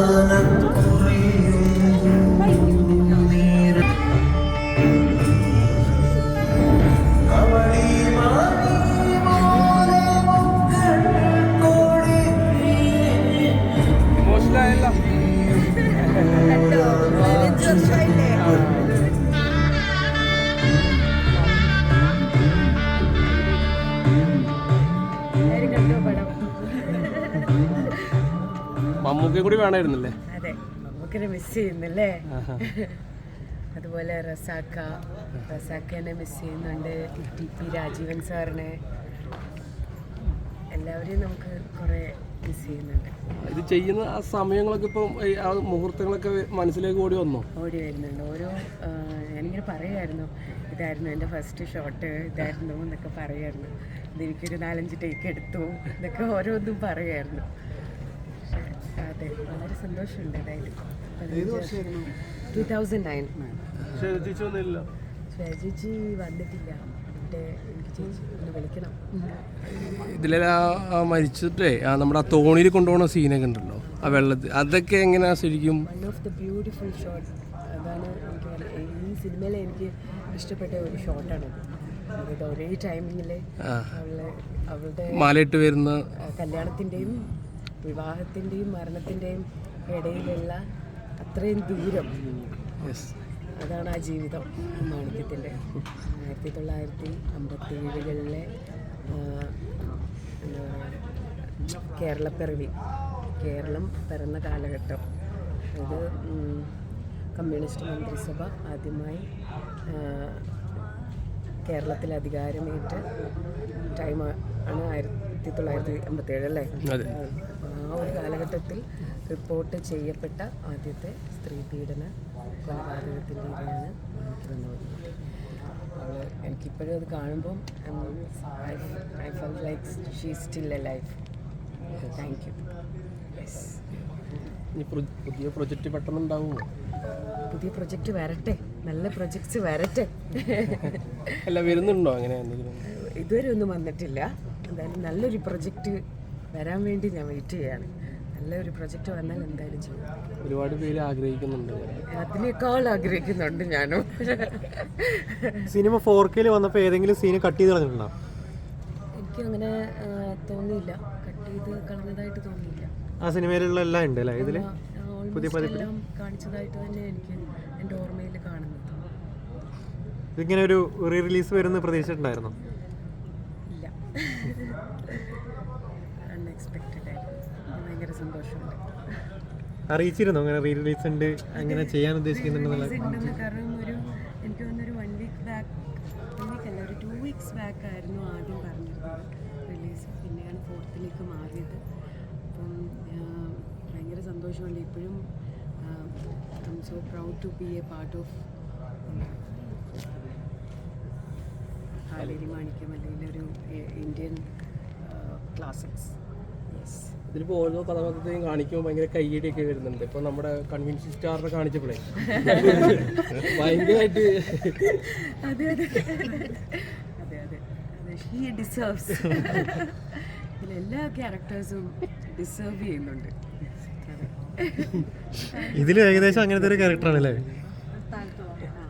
cennet മമ്മൂക്കയും കൂടി വേണമായിരുന്നല്ലേ അതെ നമുക്കിനെ miss ചെയ്യുന്നല്ലേ? അതുപോലെ റസാക്ക റസാക്കനെ മിസ് ചെയ്യുന്നുണ്ട്. ടി പി രാജീവൻ സാറിനെ. എല്ലാവരെയും നമുക്ക് കുറേ മിസ് ചെയ്യുന്നുണ്ട്. ഇത് ചെയ്യുന്ന ആ സമയങ്ങളൊക്കെ ഇപ്പം ആ മുഹൂർത്തങ്ങളൊക്കെ മനസ്സിലേക്ക് ഓടി വന്നോ? ഓടി വരുന്നുണ്ട്. ഓരോ ഞാനിങ്ങനെ പറയുമായിരുന്നു ഇതായിരുന്നു എന്റെ ഫസ്റ്റ് ഷോട്ട് ഇതായിരുന്നു എന്നൊക്കെ പറയുമായിരുന്നു ഇതെനിക്കൊരു നാലഞ്ച് ടേക്ക് എടുത്തു എന്നൊക്കെ ഓരോന്നും പറയുമായിരുന്നു അതെ വളരെ സന്തോഷമുണ്ട് അതായത് ടൂ തൗസൻഡ് നയൻ ചേച്ചി വന്നിട്ടില്ല ഇതിലെ ആ മരിച്ചിട്ടേ ആ നമ്മുടെ ആ തോണിയിൽ കൊണ്ടുപോകുന്ന സീനൊക്കെ ഉണ്ടല്ലോ. ആ വെള്ളത്തിൽ അതൊക്കെ എങ്ങനെയാ ശരിക്കും? One of the beautiful shot അതാണ് എനിക്ക് ഈ സിനിമയിലെ എനിക്ക് ഇഷ്ടപ്പെട്ട ഒരു ഷോട്ടാണത് അതായത് ഒരേ ടൈമിങ്ങിൽ അവളുടെ മാലയിട്ട് വരുന്ന കല്യാണത്തിന്റെയും കല്യാണത്തിന്റെയും വിവാഹത്തിന്റെയും മരണത്തിന്റെയും ഇടയിലുള്ള അത്രയും ദൂരം. അതാണ് ആ ജീവിതം മാണിക്യത്തിന്റെ ആയിരത്തി തൊള്ളായിരത്തി അമ്പത്തി ഏഴുകളിലെ എന്താ പറയുക കേരളപ്പിറവി കേരളം പിറന്ന കാലഘട്ടം. അത് കമ്മ്യൂണിസ്റ്റ് മന്ത്രിസഭ ആദ്യമായി കേരളത്തിൽ അധികാരമേറ്റ ടൈം ആണ് ആയിരത്തി തൊള്ളായിരത്തി അമ്പത്തി ഏഴ് അല്ലേ ആ ഒരു കാലഘട്ടത്തിൽ റിപ്പോർട്ട് ചെയ്യപ്പെട്ട ആദ്യത്തെ സ്ത്രീ പീഡന കൊലപാതകത്തിന്റെ ഇരയാണ് തന്നത് അവൾ എനിക്കിപ്പോഴും അത് കാണുമ്പം I fell like she still a life thank you yes പുതിയ പ്രൊജക്റ്റ് പെട്ടെന്ന് ഉണ്ടാവുമോ പുതിയ പ്രൊജക്റ്റ് വരട്ടെ. നല്ല പ്രൊജക്ട്സ് വരട്ടെ. അല്ല വരുന്നുണ്ടോ? അങ്ങനെ ഇതുവരെ ഒന്നും വന്നിട്ടില്ല. എന്തായാലും നല്ലൊരു പ്രൊജക്റ്റ് വരാൻ വേണ്ടി ഞാൻ വെയിറ്റ് ചെയ്യാണ് നല്ലൊരു പ്രൊജക്റ്റ് വന്നാൽ എന്തായാലും ചെയ്യും. ഒരുപാട് പേര് ആഗ്രഹിക്കുന്നുണ്ട്. അതിനേക്കാൾ ആഗ്രഹിക്കുന്നുണ്ട് ഞാനും. സിനിമ ഫോർ കെയിൽ വന്നപ്പോൾ ഏതെങ്കിലും സീന് കട്ട് ചെയ്ത് കളഞ്ഞിട്ടുണ്ടോ? എനിക്ക് അങ്ങനെ തോന്നിയില്ല. കട്ട് ചെയ്ത് കളഞ്ഞതായിട്ട് തോന്നിയില്ല. ആ സിനിമയിലുള്ള എല്ലാം ഉണ്ട് അല്ലേ ഇതിൽ പുതിയ പതിപ്പ്. കാണിച്ചതായിട്ട് തന്നെ എനിക്ക് എന്റെ ഓർമ്മയിൽ കാണുന്നത്. ഇതിങ്ങനെ ഒരു റീ റിലീസ് വരുന്ന പ്രതീക്ഷിച്ചിട്ടുണ്ടായിരുന്നോ? ഇല്ല. അൺഎക്സ്പെക്റ്റഡ് ആയിരുന്നു എനിക്ക് ഭയങ്കര സന്തോഷമുണ്ട്. അറിയിച്ചിരുന്നോ? അങ്ങനെ റീ റിലീസ് ഉണ്ട്. അങ്ങനെ ചെയ്യാൻ ഉദ്ദേശിക്കുന്നുണ്ടെന്നുള്ള കാരണം ഒരു എനിക്ക് തോന്നുന്നൊരു one week back one week അല്ല ഒരു ടു വീക്സ് ബാക്ക് ആയിരുന്നു ആദ്യം പറഞ്ഞിരുന്നത് റിലീസ് പിന്നെയാണ് ഫോർത്തിലേക്ക് മാറിയത്. അപ്പം ആ, ഭയങ്കര സന്തോഷമുണ്ട്. ഇപ്പോഴും I am so proud to be a part of Haleri Manikyam അല്ലെങ്കിൽ ഒരു ഇന്ത്യൻ ക്ലാസിക്സ് ഇതിലിപ്പോൾ ഓരോ കഥാപാത്രത്തെയും കാണിക്കുമ്പോൾ ഭയങ്കര കയ്യടിയൊക്കെ വരുന്നുണ്ട്. ഇപ്പൊ നമ്മുടെ കൺവിൻസ് സ്റ്റാറിനെ കാണിച്ചപ്പോഴേ ഭയങ്കരമായിട്ട് അതെ അതെ. അതെ അതെ. ഹി ഡിസേർവ്സ് ഇതിൽ ക്യാരക്ടേഴ്സും ഡിസേർവ് ചെയ്യുന്നുണ്ട്. ഇതിൽ ഏകദേശം അങ്ങനത്തെ ഒരു ക്യാരക്ടറാണ് അല്ലേ ആ,